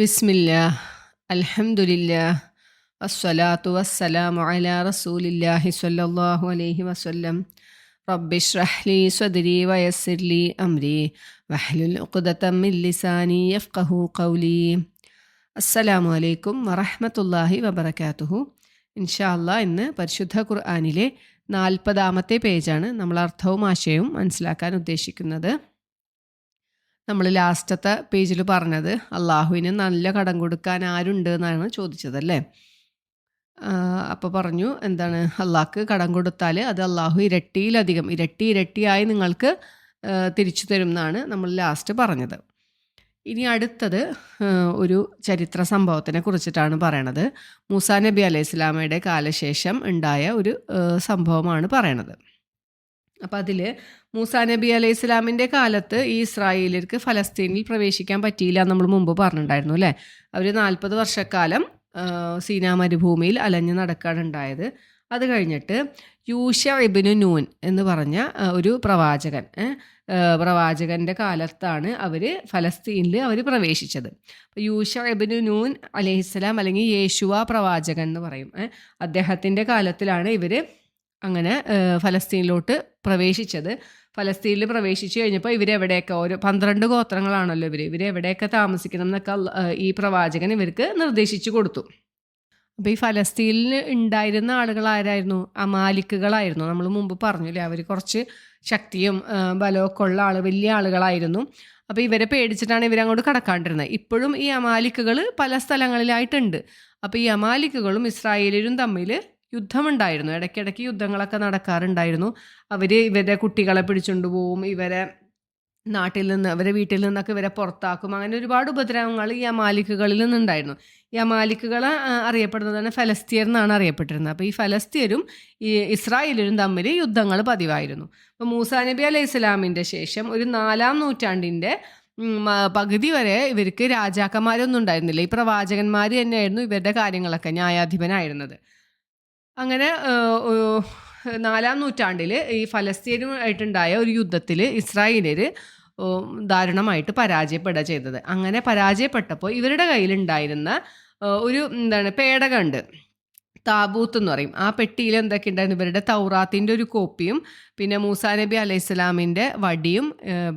ബിസ്മില്ലാ അൽഹംദുലില്ലാ വസ്സലാത്തു വസ്സലാമു അലാ റസൂലില്ലാഹി സ്വല്ലല്ലാഹു അലൈഹി വസല്ലം. റബ്ബിഷ്റഹ് ലി സ്വദ്രി വയസ്സിർ ലി അംരി വഹ്ലുൽ ഉഖ്ദതം മിൻ ലിസാനി യഫ്ഖഹു ഖൗലി. അസ്സലാമു അലൈക്കും വറഹ്മത്തുള്ളാഹി വബറകാതുഹു. ഇൻഷാ അല്ലാ ഇന്ന് പരിശുദ്ധ ഖുർആനിലെ നാൽപ്പതാമത്തെ പേജാണ് നമ്മൾ അർത്ഥവും ആശയവും മനസ്സിലാക്കാൻ ഉദ്ദേശിക്കുന്നത്. നമ്മൾ ലാസ്റ്റത്തെ പേജിൽ പറഞ്ഞത് അള്ളാഹുവിന് നല്ല കടം കൊടുക്കാൻ ആരുണ്ട് എന്നാണ് ചോദിച്ചത് അല്ലേ അപ്പോൾ പറഞ്ഞു എന്താണ് അള്ളാഹ്ക്ക് കടം കൊടുത്താൽ അത് അള്ളാഹു ഇരട്ടിയിലധികം ഇരട്ടി ഇരട്ടിയായി നിങ്ങൾക്ക് തിരിച്ചു തരും എന്നാണ് നമ്മൾ ലാസ്റ്റ് പറഞ്ഞത്. ഇനി അടുത്തത് ഒരു ചരിത്ര സംഭവത്തിനെ കുറിച്ചിട്ടാണ് പറയണത്. മൂസാ നബി അലൈഹി ഇസ്ലാമയുടെ കാലശേഷം ഉണ്ടായ ഒരു സംഭവമാണ് പറയണത്. അപ്പം അതിൽ മൂസാ നബി അലൈഹി ഇസ്ലാമിന്റെ കാലത്ത് ഈ ഇസ്രായേലിക്ക് ഫലസ്തീനിൽ പ്രവേശിക്കാൻ പറ്റിയില്ല എന്ന് നമ്മൾ മുമ്പ് പറഞ്ഞിട്ടുണ്ടായിരുന്നു അല്ലേ? അവർ നാൽപ്പത് വർഷക്കാലം സീനാ മരുഭൂമിയിൽ അലഞ്ഞു നടക്കാണ് ഉണ്ടായത്. അത് കഴിഞ്ഞിട്ട് യൂഷ ഇബിനു നൂൻ എന്ന് പറഞ്ഞ ഒരു പ്രവാചകൻ പ്രവാചകന്റെ കാലത്താണ് അവർ ഫലസ്തീനിൽ അവർ പ്രവേശിച്ചത്. യൂഷ ഇബിനു നൂൻ അലഹിസ്സലാം അല്ലെങ്കിൽ യേശുവ പ്രവാചകൻ എന്ന് പറയും അദ്ദേഹത്തിന്റെ കാലത്തിലാണ് ഇവർ അങ്ങനെ ഫലസ്തീനിലോട്ട് പ്രവേശിച്ചത്. ഫലസ്തീനിൽ പ്രവേശിച്ചു കഴിഞ്ഞപ്പോൾ ഇവരെവിടെയൊക്കെ? ഒരു പന്ത്രണ്ട് ഗോത്രങ്ങളാണല്ലോ ഇവർ ഇവരെവിടെയൊക്കെ താമസിക്കണം എന്നൊക്കെ ഈ പ്രവാചകൻ ഇവർക്ക് നിർദ്ദേശിച്ചു കൊടുത്തു. അപ്പോൾ ഈ ഫലസ്തീനിൽ ഉണ്ടായിരുന്ന ആളുകൾ ആരായിരുന്നു? അമാലിക്കുകളായിരുന്നു. നമ്മൾ മുമ്പ് പറഞ്ഞില്ലേ അവർ കുറച്ച് ശക്തിയും ബലമൊക്കെ ഉള്ള ആൾ വലിയ ആളുകളായിരുന്നു. അപ്പോൾ ഇവരെ പേടിച്ചിട്ടാണ് ഇവരങ്ങോട്ട് കടക്കാണ്ടിരുന്നത്. ഇപ്പോഴും ഈ അമാലിക്കുകൾ പല സ്ഥലങ്ങളിലായിട്ടുണ്ട്. അപ്പോൾ ഈ അമാലിക്കുകളും ഇസ്രായേലിലും തമ്മിൽ യുദ്ധമുണ്ടായിരുന്നു. ഇടയ്ക്കിടയ്ക്ക് യുദ്ധങ്ങളൊക്കെ നടക്കാറുണ്ടായിരുന്നു. അവർ ഇവരെ കുട്ടികളെ പിടിച്ചുകൊണ്ട് പോവും ഇവരെ നാട്ടിൽ നിന്ന് അവരെ വീട്ടിൽ നിന്നൊക്കെ ഇവരെ പുറത്താക്കും. അങ്ങനെ ഒരുപാട് ഉപദ്രവങ്ങൾ ഈ അമാലിക്കുകളിൽ നിന്നുണ്ടായിരുന്നു. ഈ അമാലിക്കുകൾ അറിയപ്പെടുന്നതാണ് ഫലസ്തീർ എന്നാണ് അറിയപ്പെട്ടിരുന്നത്. അപ്പോൾ ഈ ഫലസ്തീരും ഈ ഇസ്രായേലും തമ്മിൽ യുദ്ധങ്ങൾ പതിവായിരുന്നു. അപ്പോൾ മൂസാ നബി അലൈഹി ഇസ്ലാമിന്റെ ശേഷം ഒരു നാലാം നൂറ്റാണ്ടിന്റെ പകുതി വരെ ഇവർക്ക് രാജാക്കന്മാരൊന്നും ഉണ്ടായിരുന്നില്ല. ഈ പ്രവാചകന്മാർ തന്നെയായിരുന്നു ഇവരുടെ കാര്യങ്ങളൊക്കെ ന്യായാധിപനായിരുന്നത്. അങ്ങനെ നാലാം നൂറ്റാണ്ടിൽ ഈ ഫലസ്തീനുമായിട്ടുണ്ടായ ഒരു യുദ്ധത്തിൽ ഇസ്രായേലിൽ ദാരുണമായിട്ട് പരാജയപ്പെടുക ചെയ്തത്. അങ്ങനെ പരാജയപ്പെട്ടപ്പോൾ ഇവരുടെ കയ്യിലുണ്ടായിരുന്ന ഒരു എന്താണ് പേടകമുണ്ട് താബൂത്ത് എന്ന് പറയും. ആ പെട്ടിയിൽ എന്തൊക്കെ ഉണ്ടായിരുന്നു ഇവരുടെ തൗറാത്തിന്റെ ഒരു കോപ്പിയും പിന്നെ മൂസാ നബി അലൈഹി സ്വലാമിന്റെ വടിയും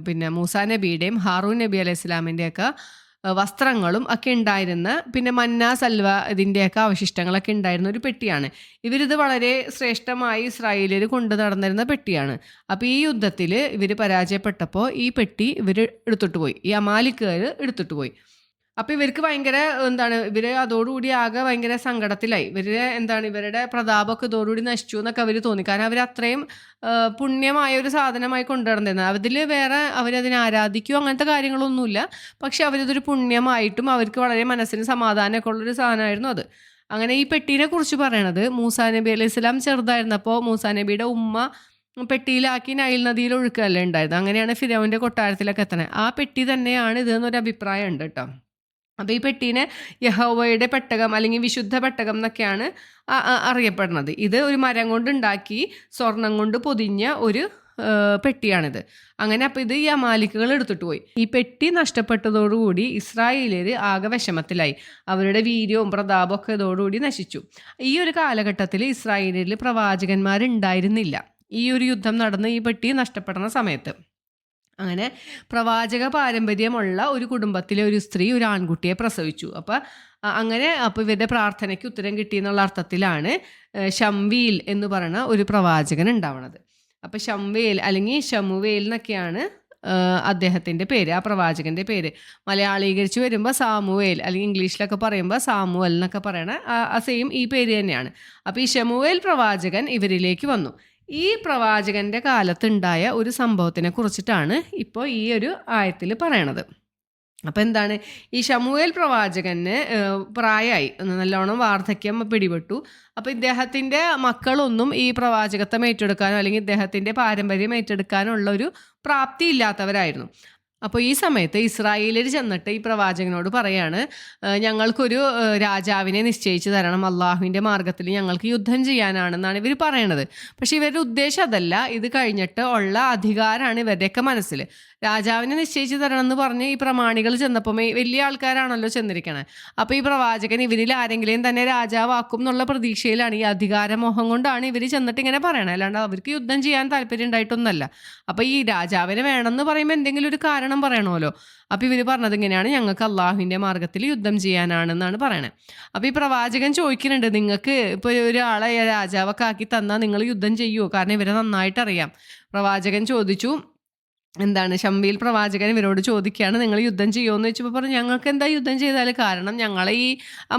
പിന്നെ മൂസാ നബിയുടെയും ഹാറൂൻ നബി അലൈഹി സ്വലാമിന്റെയൊക്കെ ഏഹ്, വസ്ത്രങ്ങളും ഒക്കെ ഉണ്ടായിരുന്ന പിന്നെ മന്ന സൽവ ഇതിന്റെയൊക്കെ അവശിഷ്ടങ്ങളൊക്കെ ഉണ്ടായിരുന്ന ഒരു പെട്ടിയാണ്. ഇവരിത് വളരെ ശ്രേഷ്ഠമായി ഇസ്രായേലിൽ കൊണ്ടു നടന്നിരുന്ന പെട്ടിയാണ്. അപ്പോൾ ഈ യുദ്ധത്തിൽ ഇവർ പരാജയപ്പെട്ടപ്പോൾ ഈ പെട്ടി ഇവർ എടുത്തിട്ട് പോയി. ഈ അമാലിക്കുകാർ എടുത്തിട്ട് പോയി. അപ്പോൾ ഇവർക്ക് ഭയങ്കര എന്താണ് ഇവർ അതോടുകൂടി ആകെ ഭയങ്കര സങ്കടത്തിലായി. ഇവരുടെ എന്താണ് ഇവരുടെ പ്രതാപമൊക്കെ ഇതോടുകൂടി നശിച്ചു എന്നൊക്കെ അവർ തോന്നി. കാരണം അവർ അത്രയും പുണ്യമായ ഒരു സാധനമായി കൊണ്ടുവരുന്നത് അതിൽ വേറെ അവരതിനെ ആരാധിക്കുകയോ അങ്ങനത്തെ കാര്യങ്ങളൊന്നുമില്ല. പക്ഷെ അവരിതൊരു പുണ്യമായിട്ടും അവർക്ക് വളരെ മനസ്സിന് സമാധാനമൊക്കെ ഉള്ളൊരു സാധനമായിരുന്നു അത്. അങ്ങനെ ഈ പെട്ടീനെ കുറിച്ച് പറയണത് മൂസാ നബി അലൈഹി ഇസ്ലാം ചെറുതായിരുന്നപ്പോൾ മൂസാ നബിയുടെ ഉമ്മ പെട്ടിയിലാക്കി നൈൽ നദിയിൽ ഒഴുക്കല്ലേ ഉണ്ടായത്. അങ്ങനെയാണ് ഫിരോവിന്റെ കൊട്ടാരത്തിലൊക്കെ എത്തണേ. ആ പെട്ടി തന്നെയാണ് ഇതെന്നൊരു അഭിപ്രായം ഉണ്ട് കേട്ടോ. അപ്പോൾ ഈ പെട്ടീനെ യഹോവയുടെ പെട്ടകം അല്ലെങ്കിൽ വിശുദ്ധ പെട്ടകം എന്നൊക്കെയാണ് അറിയപ്പെടുന്നത്. ഇത് ഒരു മരം കൊണ്ടുണ്ടാക്കി സ്വർണം കൊണ്ട് പൊതിഞ്ഞ ഒരു പെട്ടിയാണിത്. അങ്ങനെ അപ്പോൾ ഇത് ഈ അമാലിക്കുകൾ എടുത്തിട്ട് പോയി. ഈ പെട്ടി നഷ്ടപ്പെട്ടതോടുകൂടി ഇസ്രായേലിയർ ആകെ വിഷമത്തിലായി. അവരുടെ വീര്യവും പ്രതാപവും ഒക്കെ ഇതോടുകൂടി നശിച്ചു. ഈ ഒരു കാലഘട്ടത്തിൽ ഇസ്രായേലിൽ പ്രവാചകന്മാരുണ്ടായിരുന്നില്ല. ഈ ഒരു യുദ്ധം നടന്ന് ഈ പെട്ടി നഷ്ടപ്പെടുന്ന സമയത്ത്. അങ്ങനെ പ്രവാചക പാരമ്പര്യമുള്ള ഒരു കുടുംബത്തിലെ ഒരു സ്ത്രീ ഒരു ആൺകുട്ടിയെ പ്രസവിച്ചു. അപ്പോൾ അങ്ങനെ അപ്പോൾ ഇവരുടെ പ്രാർത്ഥനയ്ക്ക് ഉത്തരം കിട്ടി എന്നുള്ള അർത്ഥത്തിലാണ് ഷംവീൽ എന്ന് പറയുന്ന ഒരു പ്രവാചകൻ ഉണ്ടാവണത്. അപ്പോൾ ഷംവേൽ അല്ലെങ്കിൽ ഷമുവേൽ എന്നൊക്കെയാണ് അദ്ദേഹത്തിന്റെ പേര് ആ പ്രവാചകന്റെ പേര്. മലയാളീകരിച്ച് വരുമ്പോൾ സാമുവേൽ അല്ലെങ്കിൽ ഇംഗ്ലീഷിലൊക്കെ പറയുമ്പോൾ സാമുവൽ എന്നൊക്കെ പറയണ ആ സെയിം ഈ പേര് തന്നെയാണ്. അപ്പോൾ ഈ ഷമുവേൽ പ്രവാചകൻ ഇവരിലേക്ക് വന്നു. ഈ പ്രവാചകന്റെ കാലത്തുണ്ടായ ഒരു സംഭവത്തിനെ കുറിച്ചിട്ടാണ് ഇപ്പോൾ ഈ ഒരു ആയത്തിൽ പറയണത്. അപ്പോൾ എന്താണ്? ഈ ഷമുവേൽ പ്രവാചകന് പ്രായമായി നല്ലോണം വാർദ്ധക്യം പിടിപെട്ടു. അപ്പോൾ ഇദ്ദേഹത്തിന്റെ മക്കളൊന്നും ഈ പ്രവാചകത്വം ഏറ്റെടുക്കാനോ അല്ലെങ്കിൽ ഇദ്ദേഹത്തിന്റെ പാരമ്പര്യം ഏറ്റെടുക്കാനുള്ള ഒരു പ്രാപ്തി ഇല്ലാത്തവരായിരുന്നു. അപ്പോൾ ഈ സമയത്ത് ഇസ്രായേലിൽ ചെന്നിട്ട് ഈ പ്രവാചകനോട് പറയാണ് "ഏഹ്, ഞങ്ങൾക്കൊരു രാജാവിനെ നിശ്ചയിച്ചു തരണം. അള്ളാഹുവിന്റെ മാർഗത്തിൽ ഞങ്ങൾക്ക് യുദ്ധം ചെയ്യാനാണെന്നാണ് ഇവർ പറയണത്. പക്ഷേ ഇവരുടെ ഉദ്ദേശം അതല്ല. ഇത് കഴിഞ്ഞിട്ട് ഉള്ള അധികാരമാണ് ഇവരുടെയൊക്കെ മനസ്സിൽ രാജാവിനെ നിശ്ചയിച്ചു തരണം എന്ന് പറഞ്ഞ് ഈ പ്രമാണികൾ ചെന്നപ്പം വലിയ ആൾക്കാരാണല്ലോ ചെന്നിരിക്കണേ. അപ്പോൾ ഈ പ്രവാചകൻ ഇവരിൽ ആരെങ്കിലും തന്നെ രാജാവാക്കും എന്നുള്ള പ്രതീക്ഷയിലാണ് ഈ അധികാരമോഹം കൊണ്ടാണ് ഇവർ ചെന്നിട്ട് ഇങ്ങനെ പറയണത് അല്ലാണ്ട് അവർക്ക് യുദ്ധം ചെയ്യാൻ താല്പര്യം ഉണ്ടായിട്ടൊന്നല്ല അപ്പോൾ ഈ രാജാവിനെ വേണമെന്ന് പറയുമ്പോൾ എന്തെങ്കിലും ഒരു കാരണം പറയണമല്ലോ. അപ്പോൾ ഇവർ പറഞ്ഞത് ഇങ്ങനെയാണ്. ഞങ്ങൾക്ക് അള്ളാഹുവിന്റെ മാർഗത്തിൽ യുദ്ധം ചെയ്യാനാണെന്നാണ് പറയണത് അപ്പോൾ ഈ പ്രവാചകൻ ചോദിക്കുന്നുണ്ട് നിങ്ങൾക്ക് ഇപ്പോൾ ഒരാളെ രാജാവൊക്കെ ആക്കി തന്നാൽ നിങ്ങൾ യുദ്ധം ചെയ്യുമോ കാരണം ഇവരെ നന്നായിട്ട് അറിയാം പ്രവാചകൻ ചോദിച്ചു എന്താണ് ശമ്പിയിൽ പ്രവാചകൻ ഇവരോട് ചോദിക്കുകയാണ് നിങ്ങൾ യുദ്ധം ചെയ്യുമെന്ന് വെച്ചപ്പോൾ പറഞ്ഞു ഞങ്ങൾക്ക് എന്താ യുദ്ധം ചെയ്താൽ കാരണം ഞങ്ങളെ ഈ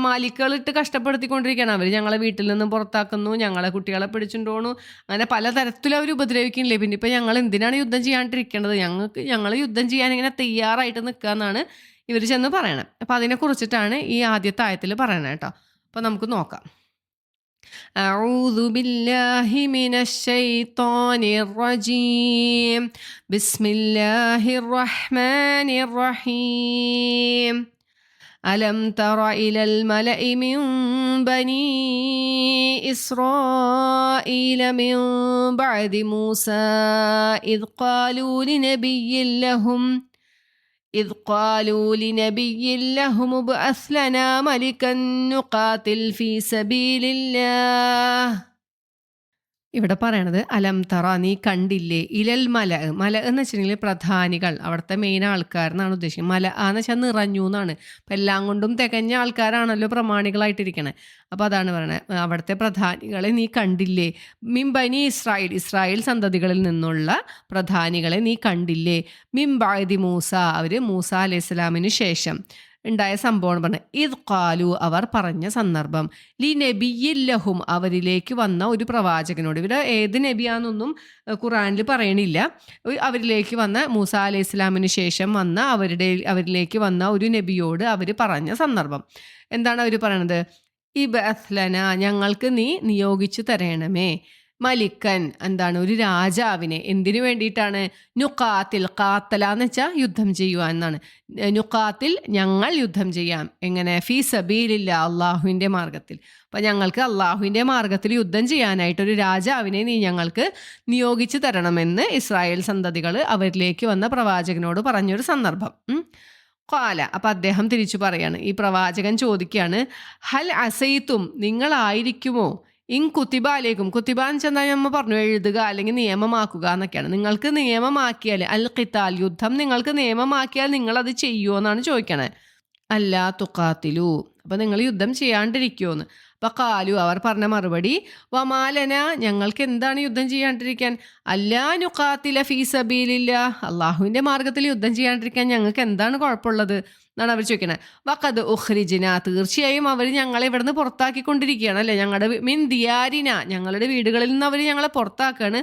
മാലിക്കുകളിട്ട് കഷ്ടപ്പെടുത്തിക്കൊണ്ടിരിക്കുകയാണ്. അവർ ഞങ്ങളെ വീട്ടിൽ നിന്ന് പുറത്താക്കുന്നു ഞങ്ങളെ കുട്ടികളെ പിടിച്ചുകൊണ്ടോണു അങ്ങനെ പല പലതരത്തിലും അവർ ഉപദ്രവിക്കുന്നില്ലേ? പിന്നെ ഇപ്പം ഞങ്ങൾ എന്തിനാണ് യുദ്ധം ചെയ്യാണ്ടിരിക്കേണ്ടത്? ഞങ്ങൾക്ക് ഞങ്ങൾ യുദ്ധം ചെയ്യാൻ ഇങ്ങനെ തയ്യാറായിട്ട് നിൽക്കുക എന്നാണ് ഇവർ ചെന്ന് പറയണത് അപ്പം അതിനെക്കുറിച്ചിട്ടാണ് ഈ ആദ്യത്തെ ആയത്തിൽ പറയണത് കേട്ടോ. അപ്പോൾ നമുക്ക് നോക്കാം. أعوذ بالله من الشيطان الرجيم. بسم الله الرحمن الرحيم. ألم تر إلى الملأ من بني إسرائيل من بعد موسى إذ قالوا لنبي لهم إذ قالوا لنبي لهم ابعث لنا ملكا نقاتل في سبيل الله. ഇവിടെ പറയണത് അലം തറ നീ കണ്ടില്ലേ? ഇലൽ മല. മല എന്ന് വെച്ചിട്ടുണ്ടെങ്കിൽ പ്രധാനികൾ അവിടുത്തെ മെയിൻ ആൾക്കാരെന്നാണ് ഉദ്ദേശിക്കുന്നത്. മല എന്ന് വെച്ചാൽ നിറഞ്ഞു എന്നാണ്. അപ്പം എല്ലാം കൊണ്ടും തികഞ്ഞ ആൾക്കാരാണല്ലോ പ്രമാണികളായിട്ടിരിക്കണേ. അപ്പോൾ അതാണ് പറയുന്നത് അവിടുത്തെ പ്രധാനികളെ നീ കണ്ടില്ലേ? മിംബനി ഇസ്രായേൽ ഇസ്രായേൽ സന്തതികളിൽ നിന്നുള്ള പ്രധാനികളെ നീ കണ്ടില്ലേ? മിംബായതി മൂസ അവർ മൂസ അലൈഹി സ്വലാമിന് ശേഷം. ഉണ്ടായ സംഭവമാണ് പറഞ്ഞത്. ഇത് കാലു അവർ പറഞ്ഞ സന്ദർഭം. ലി നബിയില്ലഹും അവരിലേക്ക് വന്ന ഒരു പ്രവാചകനോട്. ഇവിടെ ഏത് നബിയാന്നൊന്നും ഖുറാനിൽ പറയണില്ല. അവരിലേക്ക് വന്ന മൂസ അലൈഹി ഇസ്ലാമിന് ശേഷം വന്ന അവരുടെ അവരിലേക്ക് വന്ന ഒരു നബിയോട് അവർ പറഞ്ഞ സന്ദർഭം. എന്താണ് അവർ പറയണത്? ഇബ് അസ്ലന ഞങ്ങൾക്ക് നീ നിയോഗിച്ചു തരണമേ. മലിക്കൻ എന്താണ് ഒരു രാജാവിനെ എന്തിനു വേണ്ടിയിട്ടാണ് നുക്കാത്തിൽ കാത്തല എന്ന് വെച്ചാൽ യുദ്ധം ചെയ്യുക എന്നാണ്. നുക്കാത്തിൽ ഞങ്ങൾ യുദ്ധം ചെയ്യാം. എങ്ങനെ? ഫീ സബീലില്ല അള്ളാഹുവിന്റെ മാർഗത്തിൽ. അപ്പം ഞങ്ങൾക്ക് അള്ളാഹുവിന്റെ മാർഗത്തിൽ യുദ്ധം ചെയ്യാനായിട്ട് ഒരു രാജാവിനെ നീ ഞങ്ങൾക്ക് നിയോഗിച്ചു തരണമെന്ന് ഇസ്രായേൽ സന്തതികൾ അവരിലേക്ക് വന്ന പ്രവാചകനോട് പറഞ്ഞൊരു സന്ദർഭം. കാല അപ്പം അദ്ദേഹം തിരിച്ചു പറയാണ്. ഈ പ്രവാചകൻ ചോദിക്കുകയാണ് ഹൽ അസൈത്തും നിങ്ങളായിരിക്കുമോ? ഇൻ കുത്തിബാലേക്കും കുത്തിബാൻ ചെന്നാൽ നമ്മൾ പറഞ്ഞു എഴുതുക അല്ലെങ്കിൽ നിയമമാക്കുക എന്നൊക്കെയാണ്. നിങ്ങൾക്ക് നിയമമാക്കിയാൽ അൽ ഖിത്താൽ യുദ്ധം നിങ്ങൾക്ക് നിയമമാക്കിയാൽ നിങ്ങൾ അത് ചെയ്യുമോ എന്നാണ് ചോദിക്കണേ. അല്ലാ തുക്കാത്തിലു അപ്പം നിങ്ങൾ യുദ്ധം ചെയ്യാണ്ടിരിക്കുമോന്ന് അപ്പം കാലു അവർ പറഞ്ഞ മറുപടി വമാലന ഞങ്ങൾക്ക് എന്താണ് യുദ്ധം ചെയ്യാണ്ടിരിക്കാൻ? അല്ലാ നുക്കാത്തില ഫീസബീലില്ല അള്ളാഹുവിന്റെ മാർഗത്തിൽ യുദ്ധം ചെയ്യാണ്ടിരിക്കാൻ ഞങ്ങൾക്ക് എന്താണ് കുഴപ്പമുള്ളത്? എന്നാണ് അവർ ചോദിക്കുന്നത് വക്കത് ഉഹ്രിജിന തീർച്ചയായും അവർ ഞങ്ങളെ ഇവിടുന്ന് പുറത്താക്കിക്കൊണ്ടിരിക്കുകയാണ് അല്ലേ? ഞങ്ങളുടെ മിൻ ദിയാരിന ഞങ്ങളുടെ വീടുകളിൽ നിന്ന് അവർ ഞങ്ങളെ പുറത്താക്കുകയാണ്.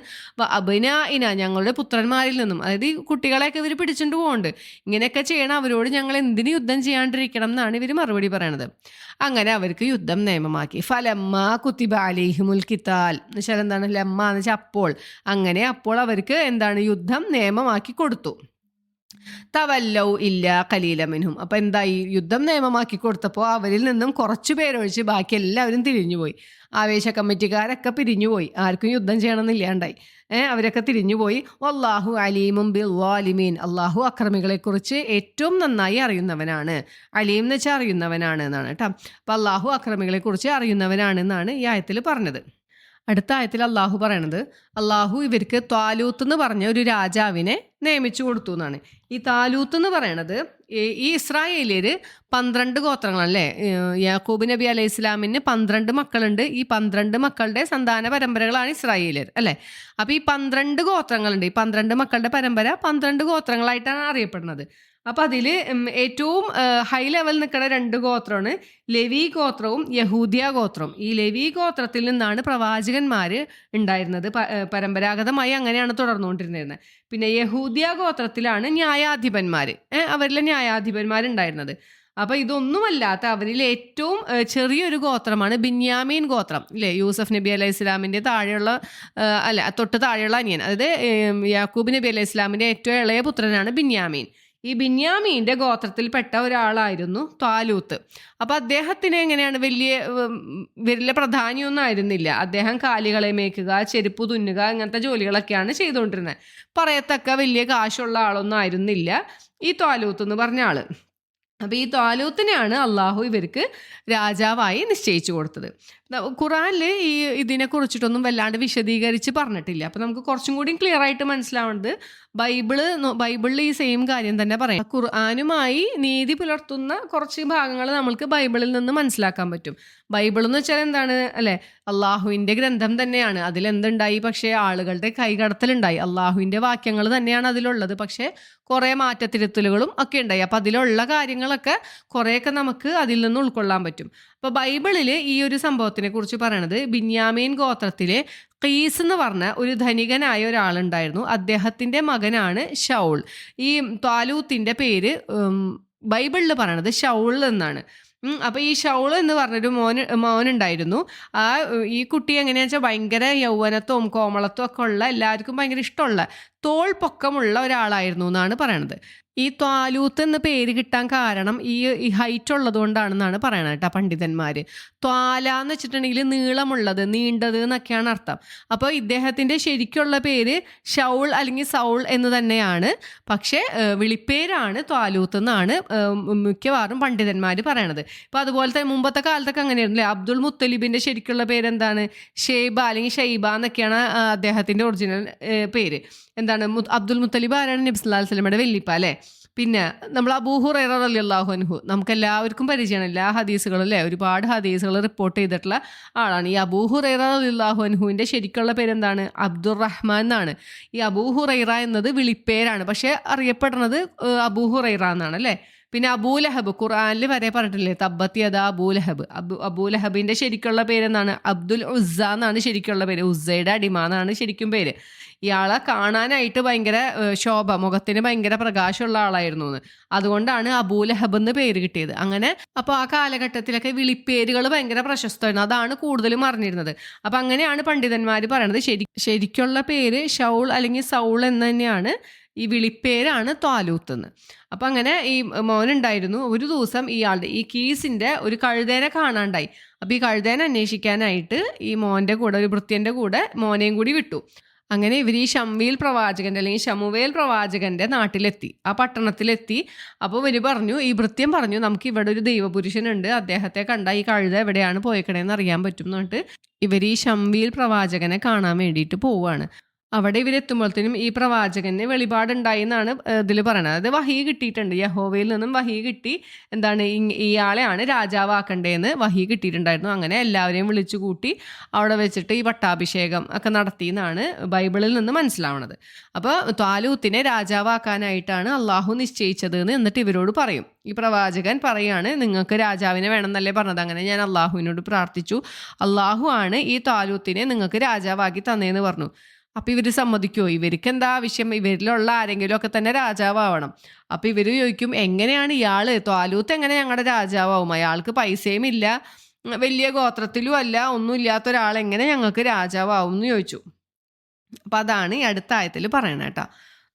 അബിന ഇന ഞങ്ങളുടെ പുത്രന്മാരിൽ നിന്നും. അതായത് ഈ കുട്ടികളെയൊക്കെ ഇവർ പിടിച്ചുകൊണ്ട് പോകുന്നുണ്ട് ഇങ്ങനെയൊക്കെ ചെയ്യണം. അവരോട് ഞങ്ങൾ എന്തിന് യുദ്ധം ചെയ്യാണ്ടിരിക്കണം എന്നാണ് ഇവർ മറുപടി പറയണത്. അങ്ങനെ അവർക്ക് യുദ്ധം നിയമമാക്കി. ഫലമ്മ കുത്തിബ അലിഹിമുൽ കിത്താൽ എന്ന് വെച്ചാൽ എന്താണ്? ലമ്മ എന്ന് വെച്ചാൽ അപ്പോൾ. അങ്ങനെ അപ്പോൾ അവർക്ക് എന്താണ്? യുദ്ധം നിയമമാക്കി കൊടുത്തു. തവല്ലൗ ഇല്ല കലീലമിനും അപ്പം എന്തായി? യുദ്ധം നിയമമാക്കി കൊടുത്തപ്പോൾ അവരിൽ നിന്നും കുറച്ചു പേരൊഴിച്ച് ബാക്കി എല്ലാവരും തിരിഞ്ഞുപോയി ആവേശ കമ്മിറ്റിക്കാരൊക്കെ പിരിഞ്ഞുപോയി ആർക്കും യുദ്ധം ചെയ്യണമെന്നില്ലാണ്ടായി ഏഹ് അവരൊക്കെ തിരിഞ്ഞുപോയി അള്ളാഹു അലീമും ബിൽവാലിമീൻ. അള്ളാഹു അക്രമികളെക്കുറിച്ച് ഏറ്റവും നന്നായി അറിയുന്നവനാണ്. അലീം എന്ന് വെച്ചാൽ അറിയുന്നവനാണ് എന്നാണ് കേട്ടോ. അപ്പം അള്ളാഹു അക്രമികളെക്കുറിച്ച് അറിയുന്നവനാണ് എന്നാണ് ഈ ആയത്തിൽ പറഞ്ഞത്. അടുത്ത ആയത്തിൽ അള്ളാഹു പറയണത് അള്ളാഹു ഇവർക്ക് താലൂത്ത് എന്ന് പറഞ്ഞ ഒരു രാജാവിനെ നിയമിച്ചു കൊടുത്തു എന്നാണ്. ഈ താലൂത്ത് എന്ന് പറയണത് ഈ ഇസ്രായേലിയർ പന്ത്രണ്ട് ഗോത്രങ്ങളല്ലേ? യാക്കൂബ് നബി അലൈഹി ഇസ്ലാമിന് പന്ത്രണ്ട് മക്കളുണ്ട്. ഈ പന്ത്രണ്ട് മക്കളുടെ സന്താന പരമ്പരകളാണ് ഇസ്രായേലിയർ അല്ലേ? അപ്പോൾ ഈ പന്ത്രണ്ട് ഗോത്രങ്ങളുണ്ട്. ഈ പന്ത്രണ്ട് മക്കളുടെ പരമ്പര പന്ത്രണ്ട് ഗോത്രങ്ങളായിട്ടാണ് അറിയപ്പെടുന്നത്. അപ്പോൾ അതിൽ ഏറ്റവും ഹൈ ലെവൽ നിൽക്കുന്ന രണ്ട് ഗോത്രമാണ്. ലെവി ഗോത്രവും യഹൂദിയ ഗോത്രവും. ഈ ലെവി ഗോത്രത്തിൽ നിന്നാണ് പ്രവാചകന്മാർ ഉണ്ടായിരുന്നത്. പരമ്പരാഗതമായി അങ്ങനെയാണ് തുടർന്നുകൊണ്ടിരുന്നത്. പിന്നെ യഹൂദിയ ഗോത്രത്തിലാണ് ന്യായാധിപന്മാർ അവരിലെ ന്യായാധിപന്മാരുണ്ടായിരുന്നത്. അപ്പോൾ ഇതൊന്നുമല്ലാത്ത അവരിൽ ഏറ്റവും ചെറിയൊരു ഗോത്രമാണ് ബിന്യാമീൻ ഗോത്രം. അല്ലേ യൂസഫ് നബി അലൈഹി ഇസ്ലാമിന്റെ താഴെയുള്ള അല്ല തൊട്ട് താഴെയുള്ള അനിയൻ. അതായത് യാക്കൂബ് നബി അലൈഹി ഇസ്ലാമിന്റെ ഏറ്റവും ഇളയ പുത്രനാണ് ബിന്യാമീൻ. ഈ ബിന്യാമീന്റെ ഗോത്രത്തിൽപ്പെട്ട ഒരാളായിരുന്നു ത്വാലൂത്ത് അപ്പോൾ അദ്ദേഹത്തിന് എങ്ങനെയാണ് വലിയ വലിയ പ്രധാനിയൊന്നും ആയിരുന്നില്ല. അദ്ദേഹം കാലികളെ മേക്കുക ചെരുപ്പ് തുന്നുക അങ്ങനത്തെ ജോലികളൊക്കെയാണ് ചെയ്തുകൊണ്ടിരുന്നത്. പറയത്തക്ക വലിയ കാശുള്ള ആളൊന്നും ആയിരുന്നില്ല ഈ ത്വാലൂത്ത് എന്ന് പറഞ്ഞ ആൾ. അപ്പോൾ ഈ ത്വാലൂത്തിനെയാണ് അള്ളാഹു ഇവർക്ക് രാജാവായി നിശ്ചയിച്ചു കൊടുത്തത്. ഖുറാനിൽ ഈ ഇതിനെ കുറിച്ചിട്ടൊന്നും വല്ലാണ്ട് വിശദീകരിച്ച് പറഞ്ഞിട്ടില്ല. അപ്പോൾ നമുക്ക് കുറച്ചും കൂടി ക്ലിയർ ആയിട്ട് മനസ്സിലാവുന്നത് ബൈബിൾ ബൈബിളിൽ ഈ സെയിം കാര്യം തന്നെ പറയാം. ഖുർആാനുമായി നീതി പുലർത്തുന്ന കുറച്ച് ഭാഗങ്ങൾ നമ്മൾക്ക് ബൈബിളിൽ നിന്ന് മനസ്സിലാക്കാൻ പറ്റും. ബൈബിൾ എന്ന് വെച്ചാൽ എന്താണ്? അല്ലെ? അള്ളാഹുവിന്റെ ഗ്രന്ഥം തന്നെയാണ്. അതിലെന്തുണ്ടായി പക്ഷേ ആളുകളുടെ കൈകടത്തലുണ്ടായി. അള്ളാഹുവിന്റെ വാക്യങ്ങൾ തന്നെയാണ് അതിലുള്ളത്. പക്ഷേ കുറേ മാറ്റത്തിരുത്തലുകളും ഒക്കെ ഉണ്ടായി. അപ്പം അതിലുള്ള കാര്യങ്ങളൊക്കെ കുറേയൊക്കെ നമുക്ക് അതിൽ നിന്ന് ഉൾക്കൊള്ളാൻ പറ്റും. അപ്പോൾ ബൈബിളിൽ ഈ ഒരു സംഭവത്തിനെ കുറിച്ച് പറയണത് ബിന്യാമീൻ ഗോത്രത്തിലെ കീസ് എന്ന് പറഞ്ഞ ഒരു ധനികനായ ഒരാളുണ്ടായിരുന്നു. അദ്ദേഹത്തിന്റെ മകനാണ് ഷൗൾ. ഈ താലൂത്തിന്റെ പേര് ബൈബിളിൽ പറയണത് ഷൗൾ എന്നാണ്. അപ്പോൾ അപ്പൊ ഈ ഷൗൾ എന്ന് പറഞ്ഞൊരു മോൻ മോനുണ്ടായിരുന്നു. ആ ഈ കുട്ടി എങ്ങനെയാണെന്ന് വെച്ചാൽ ഭയങ്കര യൗവനത്വവും കോമളത്വം ഒക്കെ ഉള്ള എല്ലാവർക്കും ഭയങ്കര ഇഷ്ടമുള്ള തോൾ പൊക്കമുള്ള ഒരാളായിരുന്നു എന്നാണ് പറയണത്. ഈ ത്വാലൂത്ത് എന്ന പേര് കിട്ടാൻ കാരണം ഈ ഹൈറ്റ് ഉള്ളത് കൊണ്ടാണെന്നാണ് പറയണത് കേട്ടോ പണ്ഡിതന്മാർ ത്വാല എന്ന് വെച്ചിട്ടുണ്ടെങ്കിൽ നീളമുള്ളത് നീണ്ടത് എന്നൊക്കെയാണ് അർത്ഥം. അപ്പോൾ ഇദ്ദേഹത്തിന്റെ ശരിക്കുള്ള പേര് ഷൗൾ അല്ലെങ്കിൽ സൗൾ എന്ന് തന്നെയാണ്. പക്ഷേ വിളിപ്പേരാണ് ത്വാലൂത്ത് എന്നാണ് മിക്കവാറും പണ്ഡിതന്മാർ പറയണത്. ഇപ്പൊ അതുപോലെ തന്നെ മുമ്പത്തെ കാലത്തൊക്കെ അങ്ങനെയായിരുന്നില്ലേ? അബ്ദുൾ മുത്തലിബിന്റെ ശരിക്കുള്ള പേര് എന്താണ് ഷെയ്ബ അല്ലെങ്കിൽ ഷെയ്ബ എന്നൊക്കെയാണ് അദ്ദേഹത്തിന്റെ ഒറിജിനൽ പേര്. എന്താണ് അബ്ദുൽ മുത്തലിബ് ആരാണ് നബി അലൈഹി വസല്ലമയുടെ വെല്ലിപ്പ അല്ലേ? പിന്നെ നമ്മൾ അബൂഹുറൈറ റളിയല്ലാഹു അൻഹു നമുക്ക് എല്ലാവർക്കും പരിചയമാണ്. എല്ലാ ഹദീസുകളും അല്ലേ? ഒരുപാട് ഹദീസുകൾ റിപ്പോർട്ട് ചെയ്തിട്ടുള്ള ആളാണ്. ഈ അബൂഹുറൈറ റളിയല്ലാഹു അനുഹുവിന്റെ ശരിക്കുള്ള പേരെന്താണ്? അബ്ദുറഹ്മാൻ എന്നാണ്. ഈ അബൂഹുറൈറ എന്നത് വിളിപ്പേരാണ്. പക്ഷേ അറിയപ്പെടുന്നത് അബൂഹു അബൂഹുറൈറ എന്നാണ് അല്ലേ? പിന്നെ അബൂലഹബ് ഖുർആാനിൽ വരെ പറഞ്ഞിട്ടില്ലേ? തബ്ബത്തി അതാ അബൂലഹബ് അബു അബൂലഹബിന്റെ ശരിക്കുള്ള പേരെന്താണ്? അബ്ദുൽ ഉസ്സ എന്നാണ് ശരിക്കുള്ള പേര്. ഉസ്സയുടെ അടിമ എന്നാണ് ശരിക്കും പേര്. ഇയാളെ കാണാനായിട്ട് ഭയങ്കര ശോഭ മുഖത്തിന് ഭയങ്കര പ്രകാശമുള്ള ആളായിരുന്നു എന്ന്. അതുകൊണ്ടാണ് അബൂലഹബ് എന്ന് പേര് കിട്ടിയത്. അങ്ങനെ അപ്പോൾ ആ കാലഘട്ടത്തിലൊക്കെ വിളിപ്പേരുകൾ ഭയങ്കര പ്രശസ്തമായിരുന്നു. അതാണ് കൂടുതലും അറിഞ്ഞിരുന്നത്. അപ്പം അങ്ങനെയാണ് പണ്ഡിതന്മാർ പറയണത്. ശരി ശരിക്കുള്ള പേര് ഷൗൾ അല്ലെങ്കിൽ സൗൾ എന്ന് തന്നെയാണ് ഈ വിളിപ്പേരാണ് ത്വാലൂത്ത് എന്ന്. അപ്പം അങ്ങനെ ഈ മോനുണ്ടായിരുന്നു. ഒരു ദിവസം ഇയാളുടെ ഈ കീസിന്റെ ഒരു കഴുതേനെ കാണാണ്ടായി. അപ്പോൾ ഈ കഴുതേനെ അന്വേഷിക്കാനായിട്ട് ഈ മോന്റെ കൂടെ ഒരു ഭൃത്യന്റെ കൂടെ മോനെയും കൂടി വിട്ടു. അങ്ങനെ ഇവർ ഈ ഷംവീൽ പ്രവാചകന്റെ അല്ലെങ്കിൽ ഷമുവേൽ പ്രവാചകന്റെ നാട്ടിലെത്തി ആ പട്ടണത്തിലെത്തി. അപ്പോൾ ഇവർ പറഞ്ഞു ഈ വൃത്യം പറഞ്ഞു നമുക്ക് ഇവിടെ ഒരു ദൈവപുരുഷനുണ്ട് അദ്ദേഹത്തെ കണ്ട ഈ കഴുത എവിടെയാണ് പോയേക്കണേന്ന് അറിയാൻ പറ്റും എന്നിട്ട് ഇവർ ഈ ഷംവീൽ പ്രവാചകനെ കാണാൻ വേണ്ടിയിട്ട് പോവുകയാണ് അവിടെ ഇവരെത്തുമ്പോഴത്തേനും ഈ പ്രവാചകന് വെളിപാടുണ്ടായി എന്നാണ് ഇതിൽ പറയുന്നത് അത് വഹി കിട്ടിയിട്ടുണ്ട്. യഹോവയിൽ നിന്നും വഹി കിട്ടി. എന്താണ് ഇയാളെയാണ് രാജാവാക്കണ്ടേന്ന് വഹി കിട്ടിയിട്ടുണ്ടായിരുന്നു. അങ്ങനെ എല്ലാവരെയും വിളിച്ചു കൂട്ടി അവിടെ വെച്ചിട്ട് ഈ പട്ടാഭിഷേകം ഒക്കെ നടത്തി എന്നാണ് ബൈബിളിൽ നിന്ന് മനസ്സിലാവുന്നത് അപ്പോൾ ത്വാലൂത്തിനെ രാജാവാക്കാനായിട്ടാണ് അള്ളാഹു നിശ്ചയിച്ചത് എന്ന് എന്നിട്ട് ഇവരോട് പറയും. ഈ പ്രവാചകൻ പറയാണ് നിങ്ങൾക്ക് രാജാവിനെ വേണമെന്നല്ലേ പറഞ്ഞത്? അങ്ങനെ ഞാൻ അള്ളാഹുവിനോട് പ്രാർത്ഥിച്ചു. അള്ളാഹു ആണ് ഈ താലൂത്തിനെ നിങ്ങൾക്ക് രാജാവാക്കി തന്നേന്ന് പറഞ്ഞു. അപ്പൊ ഇവർ സമ്മതിക്കുമോ ഇവർക്ക് എന്താ ആവശ്യം? ഇവരിലുള്ള ആരെങ്കിലും ഒക്കെ തന്നെ രാജാവാവണം. അപ്പൊ ഇവർ ചോദിക്കും എങ്ങനെയാണ് ഇയാൾ? ത്വാലൂത്ത് എങ്ങനെ ഞങ്ങളുടെ രാജാവാവും? അയാൾക്ക് പൈസയും ഇല്ല. വലിയ ഗോത്രത്തിലും അല്ല ഒന്നും ഇല്ലാത്ത ഒരാൾ എങ്ങനെ ഞങ്ങൾക്ക് രാജാവാവും എന്ന് ചോദിച്ചു. അപ്പൊ അതാണ് ഈ അടുത്ത ആയത്തിൽ പറയണേട്ടാ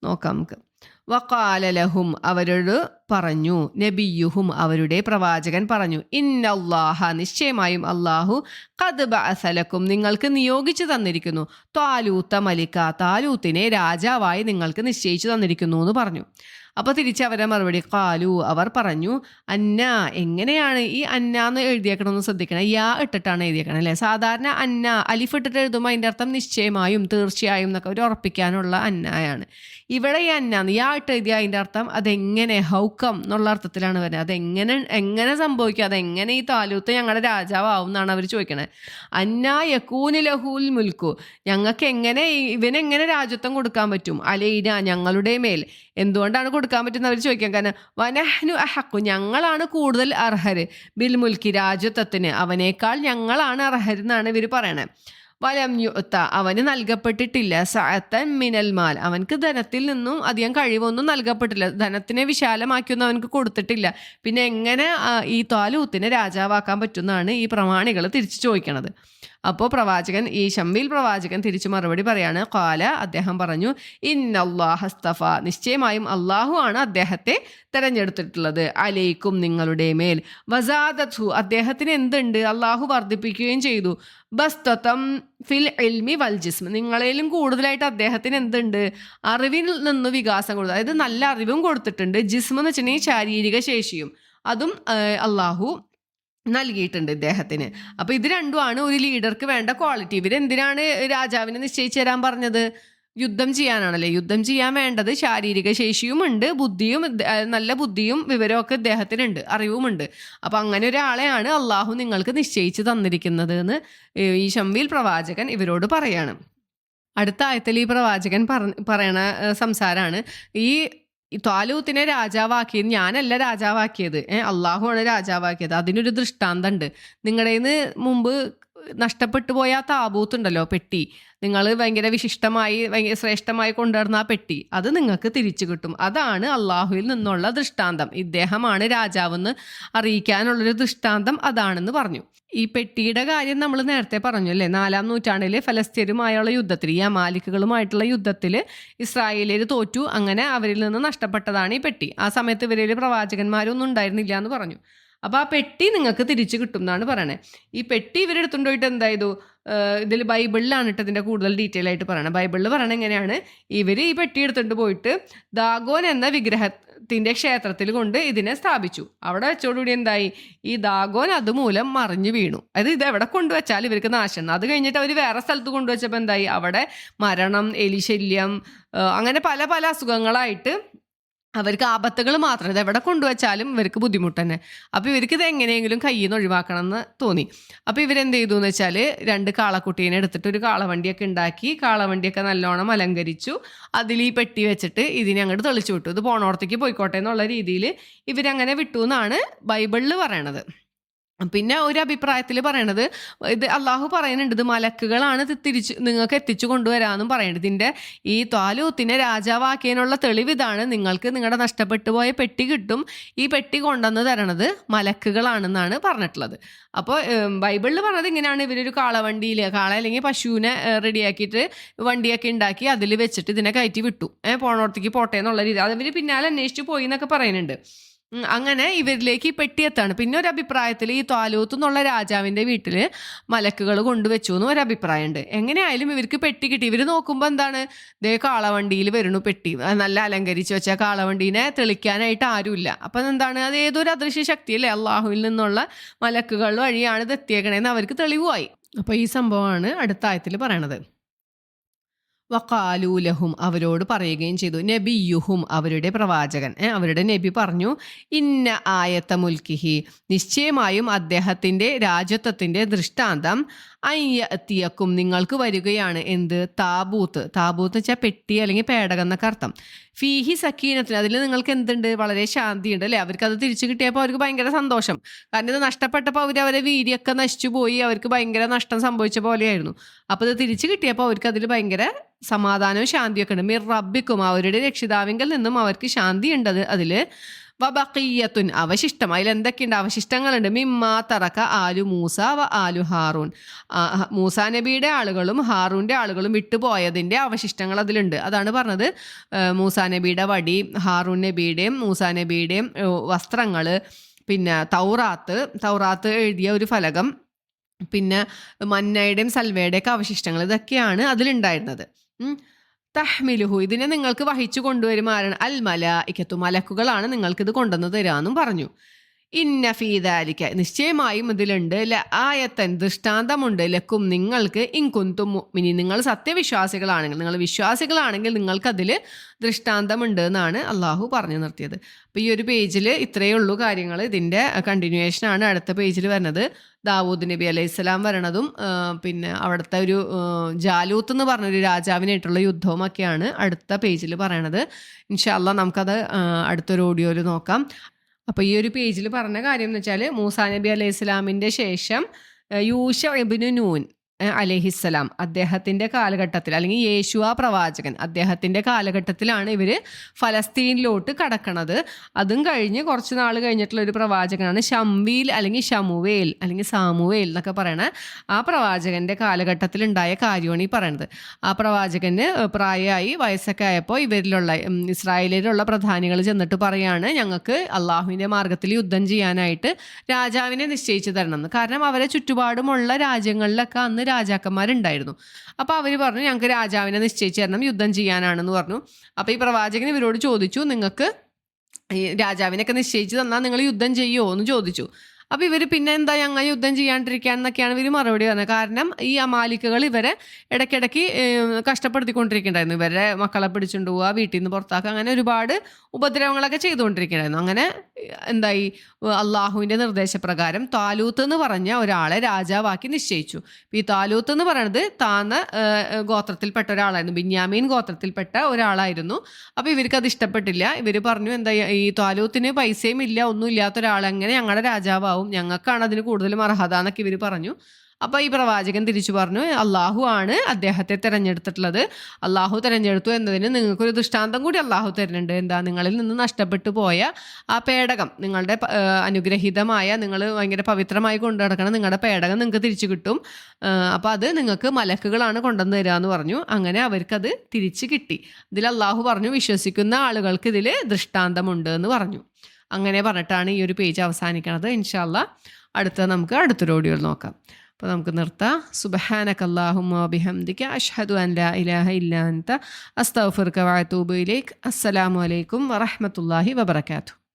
നോക്കാം നമുക്ക്. വക്കാലലഹും അവരോട് പറഞ്ഞു. നബിയുഹും അവരുടെ പ്രവാചകൻ പറഞ്ഞു ഇന്നല്ലാഹ നിശ്ചയമായും അള്ളാഹു കത് ബഅസലക്കും നിങ്ങൾക്ക് നിയോഗിച്ചു തന്നിരിക്കുന്നു. താലൂത്ത മലിക്ക താലൂത്തിനെ രാജാവായി നിങ്ങൾക്ക് നിശ്ചയിച്ചു തന്നിരിക്കുന്നു എന്ന് പറഞ്ഞു. അപ്പൊ തിരിച്ചവരെ മറുപടി കാലു അവർ പറഞ്ഞു അന്ന എങ്ങനെയാണ് ഈ അന്ന എന്ന് എഴുതിയേക്കണമെന്ന് ശ്രദ്ധിക്കണം. യാ ഇട്ടിട്ടാണ് എഴുതിയേക്കണം അല്ലേ? സാധാരണ അന്ന അലിഫ് ഇട്ടിട്ട് എഴുതുമ്പോൾ അതിന്റെ അർത്ഥം നിശ്ചയമായും തീർച്ചയായും എന്നൊക്കെ ഒരു ഉറപ്പിക്കാനുള്ള അന്നായാണ്. ഇവിടെ അന്നാന്ന് യാ ഇട്ട് എഴുതിയ അതിന്റെ അർത്ഥം അതെങ്ങനെ ഹൗക്കം എന്നുള്ള അർത്ഥത്തിലാണ് വരുന്നത്. അതെങ്ങനെ എങ്ങനെ സംഭവിക്കും അതെങ്ങനെ ഈ താലൂത്ത് ഞങ്ങളുടെ രാജാവാവും എന്നാണ് അവർ ചോദിക്കണത്. അന്ന യക്കൂന് ലഹൂൽ മുൽക്കു. ഞങ്ങൾക്ക് എങ്ങനെ ഇവനെങ്ങനെ രാജ്യത്വം കൊടുക്കാൻ പറ്റും? അലൈന ഞങ്ങളുടെ മേൽ. എന്തുകൊണ്ടാണ് കൊടുക്കാൻ പറ്റുന്നത് അവർ ചോദിക്കാൻ? കാരണം വനഹ്നു അഹക്കു. ഞങ്ങളാണ് കൂടുതൽ അർഹർ ബിൽ മുൽക്കി രാജ്യത്വത്തിന്. അവനേക്കാൾ ഞങ്ങളാണ് അർഹർ എന്നാണ് ഇവർ പറയണത്. വലം യുത്ത അവന് നൽകപ്പെട്ടിട്ടില്ല. സഅത്തൻ മിനൽ മാൽ അവൻക്ക് ധനത്തിൽ നിന്നും അധികം കഴിവൊന്നും നൽകപ്പെട്ടില്ല. ധനത്തിനെ വിശാലമാക്കിയൊന്നും അവനക്ക് കൊടുത്തിട്ടില്ല. പിന്നെ എങ്ങനെ ഈ താലൂത്തിനെ രാജാവാക്കാൻ പറ്റുമെന്നാണ് ഈ പ്രമാണികൾ തിരിച്ചു ചോദിക്കണത്. അപ്പോൾ പ്രവാചകൻ ഈ ഷമ്മിൽ പ്രവാചകൻ തിരിച്ചു മറുപടി പറയാണ്. കാല അദ്ദേഹം പറഞ്ഞു ഇന്നല്ലാഹസ്തഫ നിശ്ചയമായും അള്ളാഹു ആണ് അദ്ദേഹത്തെ തെരഞ്ഞെടുത്തിട്ടുള്ളത്. അലൈക്കും നിങ്ങളുടെ മേൽ. വസാദത്തു അദ്ദേഹത്തിന് എന്തുണ്ട്? അള്ളാഹു വർദ്ധിപ്പിക്കുകയും ചെയ്തു. ബസ്തം ഫിൽ എൽമി വൽ ജിസ്മ. നിങ്ങളേലും കൂടുതലായിട്ട് അദ്ദേഹത്തിന് എന്തുണ്ട്? അറിവിൽ നിന്ന് വികാസം കൊടുത്തു. അതായത് നല്ല അറിവും കൊടുത്തിട്ടുണ്ട് ജിസ്മ എന്ന് വെച്ചിട്ടുണ്ടെങ്കിൽ ശാരീരിക ശേഷിയും. അതും അള്ളാഹു നൽകിയിട്ടുണ്ട് ഇദ്ദേഹത്തിന്. അപ്പൊ ഇത് രണ്ടുമാണ് ഒരു ലീഡർക്ക് വേണ്ട ക്വാളിറ്റി. ഇവരെന്തിനാണ് രാജാവിനെ നിശ്ചയിച്ചു തരാൻ പറഞ്ഞത്? യുദ്ധം ചെയ്യാനാണല്ലേ? യുദ്ധം ചെയ്യാൻ വേണ്ടത് ശാരീരിക ശേഷിയും ഉണ്ട് ബുദ്ധിയും നല്ല ബുദ്ധിയും വിവരമൊക്കെ ഇദ്ദേഹത്തിനുണ്ട് അറിവുമുണ്ട്. അപ്പൊ അങ്ങനെ ഒരാളെയാണ് അള്ളാഹു നിങ്ങൾക്ക് നിശ്ചയിച്ചു തന്നിരിക്കുന്നത് എന്ന് ഈ ഷംവീൽ പ്രവാചകൻ ഇവരോട് പറയാണ്. അടുത്ത ആയത്തിൽ ഈ പ്രവാചകൻ പറ പറയണ സംസാരമാണ് ഈ ത്വാലൂത്തിനെ രാജാവാക്കിയത് ഞാനല്ല രാജാവാക്കിയത്. ഏഹ് അള്ളാഹുവാണ് രാജാവാക്കിയത്. അതിനൊരു ദൃഷ്ടാന്തമുണ്ട് നിങ്ങളുടെ മുമ്പ് നഷ്ടപ്പെട്ടു പോയ ആ താബൂത്ത് ഉണ്ടല്ലോ പെട്ടി. നിങ്ങൾ ഭയങ്കര വിശിഷ്ടമായി ഭയങ്കര ശ്രേഷ്ഠമായി കൊണ്ടുവരുന്ന ആ പെട്ടി. അത് നിങ്ങൾക്ക് തിരിച്ചു കിട്ടും. അതാണ് അള്ളാഹുവിൽ നിന്നുള്ള ദൃഷ്ടാന്തം. ഇദ്ദേഹമാണ് രാജാവെന്ന് അറിയിക്കാനുള്ളൊരു ദൃഷ്ടാന്തം അതാണെന്ന് പറഞ്ഞു. ഈ പെട്ടിയുടെ കാര്യം നമ്മൾ നേരത്തെ പറഞ്ഞു അല്ലേ? നാലാം നൂറ്റാണ്ടിൽ ഫലസ്തീനുമായുള്ള യുദ്ധത്തിൽ ഈ അമാലിക്കുകളുമായിട്ടുള്ള യുദ്ധത്തിൽ ഇസ്രായേലിൽ തോറ്റു. അങ്ങനെ അവരിൽ നിന്ന് നഷ്ടപ്പെട്ടതാണ് ഈ പെട്ടി. ആ സമയത്ത് ഇവരിൽ പ്രവാചകന്മാരൊന്നും ഉണ്ടായിരുന്നില്ല എന്ന് പറഞ്ഞു. അപ്പോൾ ആ പെട്ടി നിങ്ങൾക്ക് തിരിച്ചു കിട്ടും എന്നാണ് പറയണേ. ഈ പെട്ടി ഇവരെടുത്തുകൊണ്ട് പോയിട്ട് എന്തായതു? ഇതിൽ ബൈബിളിലാണ് കേട്ടോ ഇതിന്റെ കൂടുതൽ ഡീറ്റെയിൽ ആയിട്ട് പറയണത് ബൈബിളിൽ പറയണത് എങ്ങനെയാണ്? ഇവർ ഈ പെട്ടി എടുത്തുകൊണ്ട് പോയിട്ട് ദാഗോൻ എന്ന വിഗ്രഹത്തിന്റെ ക്ഷേത്രത്തിൽ കൊണ്ട് ഇതിനെ സ്ഥാപിച്ചു. അവിടെ വെച്ചോടുകൂടി എന്തായി? ഈ ദാഗോൻ അതുമൂലം മറിഞ്ഞു വീണു. അത് ഇത് എവിടെ കൊണ്ടുവച്ചാൽ ഇവർക്ക് നാശം. അത് കഴിഞ്ഞിട്ട് അവർ വേറെ സ്ഥലത്ത് കൊണ്ടുവച്ചപ്പോൾ എന്തായി? അവിടെ മരണം എലിശല്യം അങ്ങനെ പല പല അസുഖങ്ങളായിട്ട് അവർക്ക് ആപത്തുകൾ മാത്രം ഇത് എവിടെ കൊണ്ടുവച്ചാലും ഇവർക്ക് ബുദ്ധിമുട്ട് തന്നെ. അപ്പോൾ ഇവർക്ക് ഇത് എങ്ങനെയെങ്കിലും കയ്യിൽ നിന്ന് ഒഴിവാക്കണം എന്ന് തോന്നി. അപ്പോൾ ഇവരെന്ത് ചെയ്തു എന്ന് വെച്ചാൽ രണ്ട് കാളക്കുട്ടീനെ എടുത്തിട്ട് ഒരു കാളവണ്ടിയൊക്കെ ഉണ്ടാക്കി കാളവണ്ടിയൊക്കെ നല്ലോണം അലങ്കരിച്ചു. അതിൽ ഈ പെട്ടി വെച്ചിട്ട് ഇതിനെ അങ്ങോട്ട് തെളിച്ചു വിട്ടു. ഇത് പോണോടത്തേക്ക് പോയിക്കോട്ടെ എന്നുള്ള രീതിയിൽ ഇവരങ്ങനെ വിട്ടു എന്നാണ് ബൈബിളിൽ പറയണത്. പിന്നെ ഒരു അഭിപ്രായത്തിൽ പറയണത് ഇത് അള്ളാഹു പറയുന്നുണ്ട് ഇത് മലക്കുകളാണ് ഇത് തിരിച്ച് നിങ്ങൾക്ക് എത്തിച്ചു കൊണ്ടുവരാമെന്നും പറയുന്നത് ഇതിന്റെ ഈ ത്വാലൂത്തിനെ രാജാവാക്കിയതിനുള്ള തെളിവ് ഇതാണ്. നിങ്ങൾക്ക് നിങ്ങളുടെ നഷ്ടപ്പെട്ടു പോയ പെട്ടി കിട്ടും. ഈ പെട്ടി കൊണ്ടുവന്ന് തരണത് മലക്കുകളാണെന്നാണ് പറഞ്ഞിട്ടുള്ളത്. അപ്പോൾ ബൈബിളിൽ പറഞ്ഞത് ഇങ്ങനെയാണ്. ഇവരൊരു കാളവണ്ടിയിൽ കാള അല്ലെങ്കിൽ പശുവിനെ റെഡിയാക്കിയിട്ട് വണ്ടിയൊക്കെ ഉണ്ടാക്കി അതിൽ വെച്ചിട്ട് ഇതിനെ കയറ്റി വിട്ടു. ഏഹ് പോണോടത്തേക്ക് പോട്ടെ എന്നുള്ള രീതി. അതവർ പിന്നാലെ അന്വേഷിച്ച് പോയി എന്നൊക്കെ പറയുന്നുണ്ട്. അങ്ങനെ ഇവരിലേക്ക് പെട്ടിയെത്താണ്. പിന്നെ ഒരു അഭിപ്രായത്തിൽ ഈ താലൂത്ത് എന്നുള്ള രാജാവിന്റെ വീട്ടിൽ മലക്കുകൾ കൊണ്ടുവച്ചു എന്ന് ഒരു അഭിപ്രായമുണ്ട്. എങ്ങനെയായാലും ഇവർക്ക് പെട്ടി കിട്ടി. ഇവർ നോക്കുമ്പോൾ എന്താണ്? ദേ കാളവണ്ടിയിൽ വരുന്നു പെട്ടി. നല്ല അലങ്കരിച്ച് വെച്ച കാളവണ്ടീനെ തെളിക്കാനായിട്ട് ആരുമില്ല. അപ്പം എന്താണ്? അത് ഏതൊരു അദൃശ്യ ശക്തിയല്ലേ? അള്ളാഹുവിൽ നിന്നുള്ള മലക്കുകൾ വഴിയാണ് ഇത് എത്തിയേക്കണേന്ന് അവർക്ക് തെളിവുമായി. അപ്പോൾ ഈ സംഭവമാണ് അടുത്ത ആയത്തിൽ പറയണത്. വക്കാലൂലഹും അവരോട് പറയുകയും ചെയ്തു. നബി യുഹും അവരുടെ പ്രവാചകൻ. അവരുടെ നബി പറഞ്ഞു ഇന്ന ആയത്ത മുൽക്കിഹി. നിശ്ചയമായും അദ്ദേഹത്തിന്റെ രാജ്യത്വത്തിന്റെ ദൃഷ്ടാന്തം അയ്യത്തിയക്കും നിങ്ങൾക്ക് വരികയാണ്. എന്ത്? താബൂത്ത്. താബൂത്ത് വെച്ചാൽ പെട്ടി അല്ലെങ്കിൽ പേടകം എന്നൊക്കെ അർത്ഥം. ഫീഹി സക്കീനത്തിന് അതിൽ നിങ്ങൾക്ക് എന്തുണ്ട്? വളരെ ശാന്തിയുണ്ട് അല്ലേ? അത് തിരിച്ചു കിട്ടിയപ്പോൾ അവർക്ക് ഭയങ്കര സന്തോഷം. കാരണം ഇത് നഷ്ടപ്പെട്ടപ്പോൾ അവർ അവരെ വീര്യമൊക്കെ നശിച്ചു പോയി. അവർക്ക് ഭയങ്കര നഷ്ടം സംഭവിച്ച പോലെയായിരുന്നു. അപ്പോൾ ഇത് തിരിച്ചു കിട്ടിയപ്പോൾ അവർക്ക് അതിൽ ഭയങ്കര സമാധാനവും ശാന്തിയൊക്കെ ഉണ്ട്. മിർ റബ്ബിക്കും അവരുടെ രക്ഷിതാവിങ്കിൽ നിന്നും അവർക്ക് ശാന്തി ഉണ്ട് അത് അതിൽ വബക്കിയത്തുൻ അവശിഷ്ടം. അതിൽ എന്തൊക്കെയുണ്ട്? അവശിഷ്ടങ്ങളുണ്ട്. മിമ്മാ തറക്ക ആലു മൂസ വ ആലു ഹാറൂൻ. മൂസ നബിയുടെ ആളുകളും ഹാറൂന്റെ ആളുകളും വിട്ടുപോയതിന്റെ അവശിഷ്ടങ്ങൾ അതിലുണ്ട്. അതാണ് പറഞ്ഞത്. മൂസ നബിയുടെ വടി ഹാറൂൻ നബിയുടെയും മൂസ നബിയുടെയും വസ്ത്രങ്ങൾ പിന്നെ തൗറാത്ത്. തൗറാത്ത് എഴുതിയ ഒരു ഫലകം പിന്നെ മന്നയുടെയും സൽവയുടെയൊക്കെ അവശിഷ്ടങ്ങൾ. ഇതൊക്കെയാണ് അതിലുണ്ടായിരുന്നത്. തഹ്മിലുഹു. ഇതിനെ നിങ്ങൾക്ക് വഹിച്ചു കൊണ്ടുവരും ആരാണ് അൽ മല ഇക്കത്തു മലക്കുകളാണ് നിങ്ങൾക്കിത് കൊണ്ടുവന്ന് തരാമെന്നും പറഞ്ഞു. ഇന്ന ഫീദാലിക്ക നിശ്ചയമായും ഇതിലുണ്ട്. ല ആയത്തൻ ദൃഷ്ടാന്തമുണ്ട്. ലക്കും നിങ്ങൾക്ക് ഇൻകുന്തും മിനി നിങ്ങൾ സത്യവിശ്വാസികളാണെങ്കിൽ നിങ്ങൾ വിശ്വാസികളാണെങ്കിൽ നിങ്ങൾക്കതിൽ ദൃഷ്ടാന്തമുണ്ട് എന്നാണ് അള്ളാഹു പറഞ്ഞു നിർത്തിയത്. അപ്പോൾ ഈ ഒരു പേജിൽ ഇത്രയേ ഉള്ളൂ കാര്യങ്ങൾ ഇതിന്റെ കണ്ടിന്യൂവേഷനാണ് അടുത്ത പേജിൽ വരുന്നത്. ദാവൂദ് നബി അലൈഹി സ്വലാം വരണതും പിന്നെ അവിടുത്തെ ഒരു ജാലൂത്ത് എന്ന് പറഞ്ഞൊരു രാജാവിനായിട്ടുള്ള യുദ്ധവും ഒക്കെയാണ് അടുത്ത പേജിൽ പറയണത്. ഇൻഷാല്ല നമുക്കത് അടുത്തൊരു ഓഡിയോയിൽ നോക്കാം. അപ്പോൾ ഈ ഒരു പേജിൽ പറഞ്ഞ കാര്യം എന്ന് വെച്ചാൽ മൂസാ നബി അലൈഹി ഇസ്ലാമിന്റെ ശേഷം യൂഷ ഇബ്നു നൂൻ. അലഹിസ്സലാം. അദ്ദേഹത്തിന്റെ കാലഘട്ടത്തിൽ അല്ലെങ്കിൽ യേശുവ പ്രവാചകൻ അദ്ദേഹത്തിന്റെ കാലഘട്ടത്തിലാണ് ഇവർ ഫലസ്തീനിലോട്ട് കടക്കണത്. അതും കഴിഞ്ഞ് കുറച്ച് നാൾ കഴിഞ്ഞിട്ടുള്ള ഒരു പ്രവാചകനാണ് ഷംവീൽ അല്ലെങ്കിൽ ഷമുവേൽ അല്ലെങ്കിൽ സാമുവേൽ എന്നൊക്കെ പറയണ ആ പ്രവാചകന്റെ കാലഘട്ടത്തിലുണ്ടായ കാര്യമാണ് ഈ പറയണത്. ആ പ്രവാചകന് പ്രായമായി വയസ്സൊക്കെ ആയപ്പോൾ ഇവരിലുള്ള ഇസ്രായേലിലുള്ള പ്രധാനികൾ ചെന്നിട്ട് പറയാണ് ഞങ്ങൾക്ക് അള്ളാഹുവിന്റെ മാർഗത്തിൽ യുദ്ധം ചെയ്യാനായിട്ട് രാജാവിനെ നിശ്ചയിച്ചു തരണം. കാരണം അവരെ ചുറ്റുപാടുമുള്ള രാജ്യങ്ങളിലൊക്കെ അന്ന് രാജാക്കന്മാരുണ്ടായിരുന്നു. അപ്പോൾ അവർ പറഞ്ഞു ഞങ്ങൾക്ക് രാജാവിനെ നിശ്ചയിച്ചു തരണം യുദ്ധം ചെയ്യാനാണെന്ന് പറഞ്ഞു. അപ്പോൾ ഈ പ്രവാചകൻ ഇവരോട് ചോദിച്ചു നിങ്ങൾക്ക് രാജാവിനൊക്കെ നിശ്ചയിച്ചു തന്നാൽ നിങ്ങൾ യുദ്ധം ചെയ്യുമോ എന്ന് ചോദിച്ചു. അപ്പോൾ ഇവർ പിന്നെ എന്താ ഞങ്ങൾ യുദ്ധം ചെയ്യാണ്ടിരിക്കാന്നൊക്കെയാണ് ഇവർ മറുപടി പറഞ്ഞത്. കാരണം ഈ അമാലിക്കകൾ ഇവരെ ഇടയ്ക്കിടയ്ക്ക് കഷ്ടപ്പെടുത്തിക്കൊണ്ടിരിക്കുന്നുണ്ടായിരുന്നു. ഇവരെ മക്കളെ പിടിച്ചുകൊണ്ട് പോവുക വീട്ടിൽ നിന്ന് പുറത്താക്കുക അങ്ങനെ ഒരുപാട് ഉപദ്രവങ്ങളൊക്കെ ചെയ്തുകൊണ്ടിരിക്കുന്നുണ്ടായിരുന്നു. അങ്ങനെ എന്തായി? അള്ളാഹുവിന്റെ നിർദ്ദേശപ്രകാരം താലൂത്ത് എന്ന് പറഞ്ഞ ഒരാളെ രാജാവാക്കി നിശ്ചയിച്ചു. ഈ താലൂത്ത് എന്ന് പറയുന്നത് താന്ന ഗോത്രത്തിൽപ്പെട്ട ഒരാളായിരുന്നു. ബിന്യാമീൻ ഗോത്രത്തിൽപ്പെട്ട ഒരാളായിരുന്നു. അപ്പോൾ ഇവർക്ക് അത് ഇഷ്ടപ്പെട്ടില്ല. ഇവർ പറഞ്ഞു എന്താ ഈ താലൂത്തിന് പൈസയും ഇല്ല ഒന്നും ഇല്ലാത്ത ഒരാൾ എങ്ങനെ ഞങ്ങളുടെ രാജാവാവും ഞങ്ങൾക്കാണ് അതിന് കൂടുതലും അർഹത എന്നൊക്കെ ഇവർ പറഞ്ഞു. അപ്പോൾ ഈ പ്രവാചകൻ തിരിച്ചു പറഞ്ഞു അള്ളാഹു ആണ് അദ്ദേഹത്തെ തിരഞ്ഞെടുത്തിട്ടുള്ളത്. അള്ളാഹു തിരഞ്ഞെടുത്തു എന്നതിന് നിങ്ങൾക്കൊരു ദൃഷ്ടാന്തം കൂടി അള്ളാഹു തരുന്നുണ്ട്. എന്താ? നിങ്ങളിൽ നിന്ന് നഷ്ടപ്പെട്ടു പോയ ആ പേടകം നിങ്ങളുടെ അനുഗ്രഹീതമായ നിങ്ങൾ ഭയങ്കര പവിത്രമായി കൊണ്ടു നടക്കണം നിങ്ങളുടെ പേടകം നിങ്ങൾക്ക് തിരിച്ചു കിട്ടും. അപ്പോൾ അത് നിങ്ങൾക്ക് മലക്കുകളാണ് കൊണ്ടുവന്ന് തരിക എന്ന് പറഞ്ഞു. അങ്ങനെ അവർക്കത് തിരിച്ചു കിട്ടി. ഇതിൽ അള്ളാഹു പറഞ്ഞു വിശ്വസിക്കുന്ന ആളുകൾക്ക് ഇതിൽ ദൃഷ്ടാന്തമുണ്ട് എന്ന് പറഞ്ഞു. അങ്ങനെ പറഞ്ഞിട്ടാണ് ഈ ഒരു പേജ് അവസാനിക്കണത്. ഇൻഷാല്ല അടുത്ത നമുക്ക് അടുത്തൊരു ഓഡിയോയിൽ നോക്കാം. അപ്പോൾ നമുക്ക് നിർത്താം. സുബഹാനക അല്ലാഹുമ്മ ബിഹംദിക അഷ്ഹദു അൻ ലാ ഇലാഹ ഇല്ലാ അൻത കവാത്തൂബിലേക്ക് അസ്സലാമലൈക്കും വറഹമത്തല്ലാഹി വബറകാതുഹു.